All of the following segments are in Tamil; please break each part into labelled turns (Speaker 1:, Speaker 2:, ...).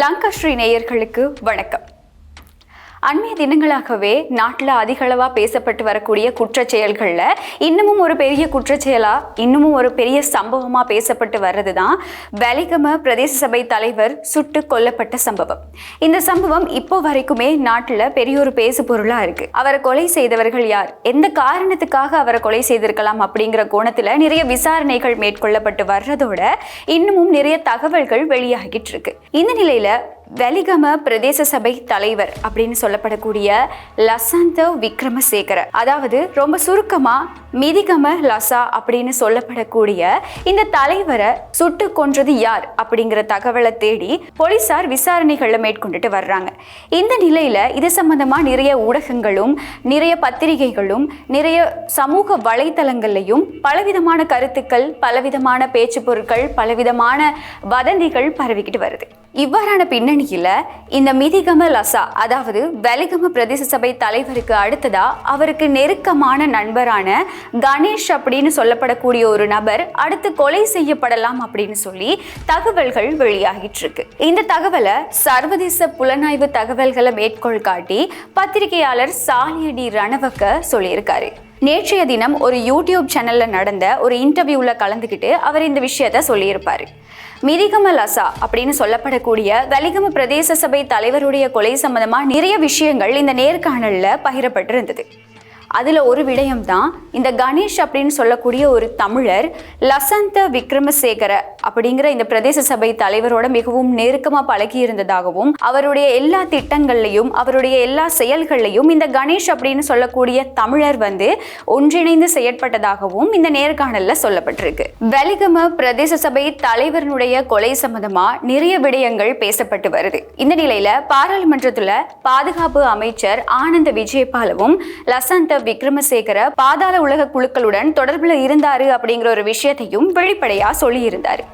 Speaker 1: லங்காஸ்ரீ நேயர்களுக்கு வணக்கம். அண்மைய தினங்களாகவே நாட்டில் அதிகளவாக பேசப்பட்டு வரக்கூடிய குற்றச்செயல்களில் இன்னமும் ஒரு பெரிய குற்றச்செயலாக இன்னமும் ஒரு பெரிய சம்பவமாக பேசப்பட்டு வர்றது தான் வெலிகம பிரதேச சபை தலைவர் சுட்டு கொல்லப்பட்ட சம்பவம். இந்த சம்பவம் இப்போ வரைக்குமே நாட்டில் பெரிய ஒரு பேசு பொருளாக இருக்கு. அவரை கொலை செய்தவர்கள் யார்? எந்த காரணத்துக்காக அவரை கொலை செய்திருக்கலாம் அப்படிங்கிற கோணத்தில் நிறைய விசாரணைகள் மேற்கொள்ளப்பட்டு வர்றதோட இன்னமும் நிறைய தகவல்கள் வெளியாகிட்டு இருக்கு. இந்த நிலையில வெலிகம பிரதேச சபை தலைவர் அப்படின்னு சொல்லப்படக்கூடிய லசந்த விக்ரமசேகர அதாவது ரொம்ப சுருக்கமா மிதிகம லசா அப்படின்னு சொல்லப்படக்கூடிய இந்த தலைவரை சுட்டு கொன்றது யார் அப்படிங்கிற தகவலை தேடி போலீசார் விசாரணைகளை மேற்கொண்டுட்டு வர்றாங்க. இந்த நிலையில இது சம்பந்தமா நிறைய ஊடகங்களும் நிறைய பத்திரிகைகளும் நிறைய சமூக வலைத்தளங்கள்லையும் பலவிதமான கருத்துக்கள் பலவிதமான பேச்சு பொருட்கள் பலவிதமான வதந்திகள் பரவிக்கிட்டு வருது. இவ்வாறான பின்னணியில இந்த மிதிகம லசா அதாவது வெலிகம பிரதேச சபை தலைவருக்கு அடுத்ததா அவருக்கு நெருக்கமான நண்பரான கணேஷ் அப்படின்னு சொல்லப்படக்கூடிய ஒரு நபர் அடுத்து கொலை செய்யப்படலாம் அப்படின்னு சொல்லி தகவல்கள் வெளியாகிட்டு இருக்கு இந்த தகவலை சர்வதேச புலனாய்வு தகவல்களை மேற்கோள் காட்டி பத்திரிகையாளர் சாலியடி ரணவக்க சொல்லியிருக்காரு. நேற்றைய தினம் ஒரு யூடியூப் சேனல்ல நடந்த ஒரு இன்டர்வியூல கலந்துக்கிட்டு அவர் இந்த விஷயத்த சொல்லியிருப்பாரு. மிரிகம லசா அப்படின்னு சொல்லப்படக்கூடிய வலிகம பிரதேச சபை தலைவருடைய கொலை சம்பந்தமா நிறைய விஷயங்கள் இந்த நேர்காணல்ல பகிரப்பட்டிருந்தது. அதில் ஒரு விடயம் தான் இந்த கணேஷ் அப்படின்னு சொல்லக்கூடிய ஒரு தமிழர் லசந்த விக்ரமசேகர அப்படிங்கிற இந்த பிரதேச சபை தலைவரோட மிகவும் நெருக்கமாக பழகி இருந்ததாகவும் அவருடைய எல்லா திட்டங்கள்லையும் அவருடைய எல்லா செயல்கள்லையும் இந்த கணேஷ் அப்படின்னு சொல்லக்கூடிய தமிழர் வந்து ஒன்றிணைந்து செயற்பட்டதாகவும் இந்த நேர்காணலில் சொல்லப்பட்டிருக்கு. வெலிகம பிரதேச சபை தலைவரனுடைய கொலை சம்மந்தமாக நிறைய விடயங்கள் பேசப்பட்டு வருது. இந்த நிலையில பாராளுமன்றத்தில் பாதுகாப்பு அமைச்சர் ஆனந்த விஜயபாலவும் லசந்த விக்ரமசேகர பாதாள உலக குழுக்களுடன் தொடர்புல இருந்தாரு அப்படிங்கிற ஒரு விஷயத்தையும் வெளிப்படையா சொல்லியிருந்தாரு.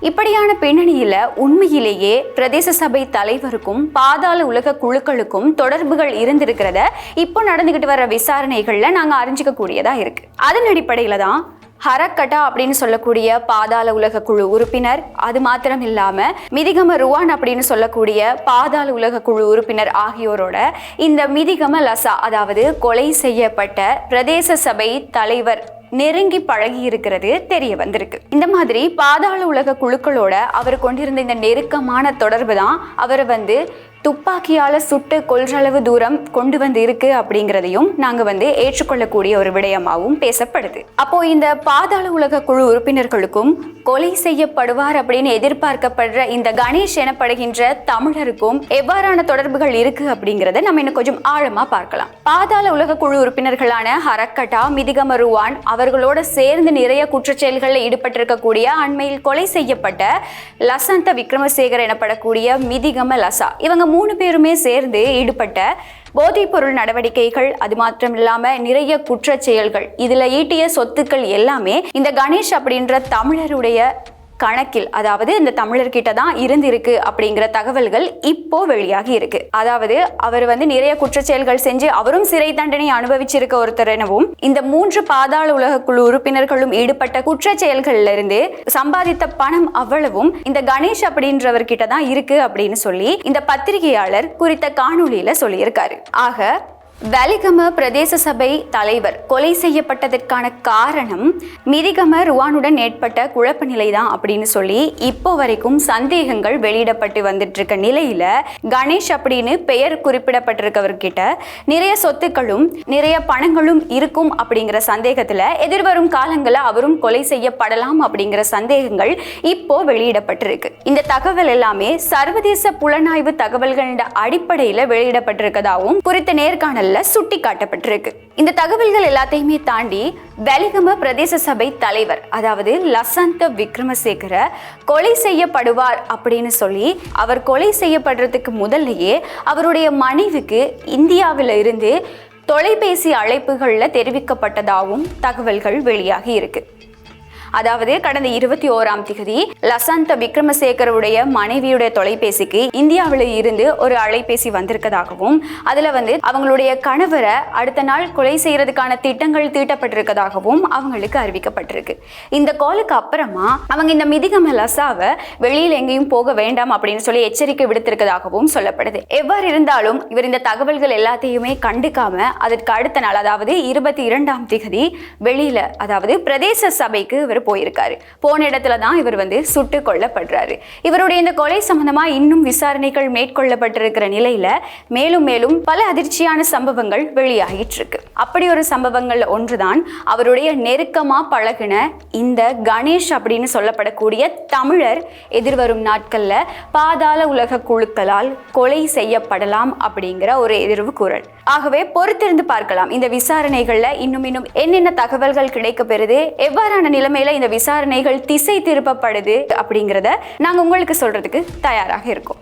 Speaker 1: இப்படியான பின்னணியில உண்மையிலேயே பிரதேச சபை தலைவருக்கும் பாதாள உலக குழுக்களுக்கும் தொடர்புகள் இருந்திருக்கிறத இப்போ நடந்துகிட்டு வர விசாரணைகள்ல நாங்க அறிஞ்சிக்க கூடியதா இருக்கு. அதன் அடிப்படையில தான் ஹரக்கட்டா அப்படின்னு சொல்லக்கூடிய பாதாள உலக குழு உறுப்பினர் அது மாத்திரம் இல்லாம மிதிகம ருவான் அப்படின்னு சொல்லக்கூடிய பாதாள உலக குழு உறுப்பினர் ஆகியோரோட இந்த மிதிகம லசா அதாவது கொலை செய்யப்பட்ட பிரதேச சபை தலைவர் நெருங்கி பழகி இருக்கிறது தெரிய வந்திருக்கு. இந்த மாதிரி பாதாள உலக குழுக்களோட அவர் கொண்டிருந்த இந்த நெருக்கமான தொடர்பு தான் அவரை வந்து துப்பாக்கியால் சுட்டு கொள்றளவு தூரம் கொண்டு வந்து இருக்கு அப்படிங்கிறதையும் நாங்கள் வந்து ஏற்றுக்கொள்ளக்கூடிய ஒரு விடயமாகவும் பேசப்படுது. அப்போ இந்த பாதாள உலக குழு உறுப்பினர்களுக்கும் கொலை செய்யப்படுவார் அப்படின்னு எதிர்பார்க்கப்படுற இந்த கணேஷ் எனப்படுகின்ற தமிழருக்கும் எவ்வாறான தொடர்புகள் இருக்கு அப்படிங்கிறத நம்ம இன்னும் கொஞ்சம் ஆழமா பார்க்கலாம். பாதாள உலக குழு உறுப்பினர்களான ஹரக்கட்டா மிதிகமருவான் அவர்களோட சேர்ந்து நிறைய குற்றச்செயல்களில் ஈடுபட்டிருக்கக்கூடிய அண்மையில் கொலை செய்யப்பட்ட லசந்த விக்ரமசேகர் எனப்படக்கூடிய மிதிகம லசா இவங்க மூணு பேருமே சேர்ந்து ஈடுபட்ட போதைப்பொருள் நடவடிக்கைகள் அது மாத்திரம் இல்லாம நிறைய குற்ற செயல்கள். இதுல ஈட்டிய சொத்துக்கள் எல்லாமே இந்த கணேஷ் அப்படின்ற தமிழருடைய கணக்கில் அதாவது இந்த தமிழர்கிட்ட தான் இருந்திருக்கு அப்படிங்கிற தகவல்கள் இப்போ வெளியாகி இருக்கு. அதாவது அவர் வந்து நிறைய குற்றச்செயல்கள் செஞ்சு அவரும் சிறை தண்டனை அனுபவிச்சிருக்க ஒருத்தர் எனவும் இந்த மூன்று பாதாள உலக குழு உறுப்பினர்களும் ஈடுபட்ட குற்றச்செயல்கள்ல இருந்து சம்பாதித்த பணம் அவ்வளவும் இந்த கணேஷ் அப்படின்றவர்கிட்ட தான் இருக்கு அப்படின்னு சொல்லி இந்த பத்திரிகையாளர் குறித்த காணொலியில சொல்லியிருக்காரு. ஆக வெலிகம பிரதேச சபை தலைவர் கொலை செய்யப்பட்டதற்கான காரணம் மிதிகம ருவானுடன் ஏற்பட்ட குழப்ப நிலை தான் அப்படின்னு சொல்லி இப்போ வரைக்கும் சந்தேகங்கள் வெளியிடப்பட்டு வந்துட்டு இருக்க நிலையில கணேஷ் அப்படின்னு பெயர் குறிப்பிடப்பட்டிருக்கவர்கிட்ட நிறைய சொத்துக்களும் நிறைய பணங்களும் இருக்கும் அப்படிங்கிற சந்தேகத்துல எதிர்வரும் காலங்களில் அவரும் கொலை செய்யப்படலாம் அப்படிங்கிற சந்தேகங்கள் இப்போ வெளியிடப்பட்டிருக்கு. இந்த தகவல் எல்லாமே சர்வதேச புலனாய்வு தகவல்களின் அடிப்படையில் வெளியிடப்பட்டிருக்கதாகவும் குறித்த நேர்காணல் தகவல்ல சுட்டி காட்டப்பட்டிருக்கு இந்த தகவல்கள் எல்லாத்தையுமே தாண்டி வெலிகம பிரதேச சபை தலைவர் அதாவது லசந்த விக்ரமசேகர கொலை செய்யப்படுவார் அப்படின்னு சொல்லி அவர் கொலை செய்யப்படுறதுக்கு முதல்லையே அவருடைய மனைவிக்கு இந்தியாவில் இருந்து தொலைபேசி அழைப்புகளில் தெரிவிக்கப்பட்டதாகவும் தகவல்கள் வெளியாகி இருக்கு. அதாவது கடந்த இருபத்தி ஓராம் திகதி லசந்த விக்ரமசேகருடைய மனைவியுடைய தொலைபேசிக்கு இந்தியாவில் இருந்து ஒரு அலைபேசி வந்திருக்கதாகவும் அதுல வந்து அவங்களுடைய கணவரை அடுத்த நாள் கொலை செய்யறதுக்கான திட்டங்கள் தீட்டப்பட்டிருக்கதாகவும் அவங்களுக்கு அறிவிக்கப்பட்டிருக்கு. இந்த காலுக்கு அப்புறமா அவங்க இந்த மிதிகம லசாவை வெளியில் எங்கேயும் போக வேண்டாம் அப்படின்னு சொல்லி எச்சரிக்கை விடுத்திருக்கதாகவும் சொல்லப்படுது. எவ்வாறு இருந்தாலும் இவர் இந்த தகவல்கள் எல்லாத்தையுமே கண்டுக்காம அதற்கு அடுத்த நாள் அதாவது இருபத்தி இரண்டாம் திகதி வெளியில அதாவது பிரதேச சபைக்கு இவர் போயிருக்காரு. போன இடத்துல தான் இவர் வந்து சுட்டு கொல்லப்படுறாரு. இவருடைய இந்த கொலை சம்பந்தமா இன்னும் விசாரணைகள் மேற்கொள்ளப்பட்டிருக்கிற நிலையில மேலும் மேலும் பல அதிர்ச்சியான சம்பவங்கள் வெளியாகிட்டு இருக்கு அப்படி ஒரு சம்பவங்கள் ஒன்றுதான் அவருடைய நெருக்கமா பழகின இந்த கணேஷ் அப்படின்னு சொல்லப்படக்கூடிய தமிழர் எதிர்வரும் நாட்கள்ல பாதாள உலக குழுக்களால் கொலை செய்யப்படலாம் அப்படிங்கிற ஒரு எதிர்வு குரல் ஆகவே பொறுத்திருந்து பார்க்கலாம். இந்த விசாரணைகள்ல இன்னும் இன்னும் என்னென்ன தகவல்கள் கிடைக்க பெறுது? எவ்வாறான நிலைமையில இந்த விசாரணைகள் திசை திருப்பப்படுது அப்படிங்கிறத நாங்க உங்களுக்கு சொல்றதுக்கு தயாராக இருக்கோம்.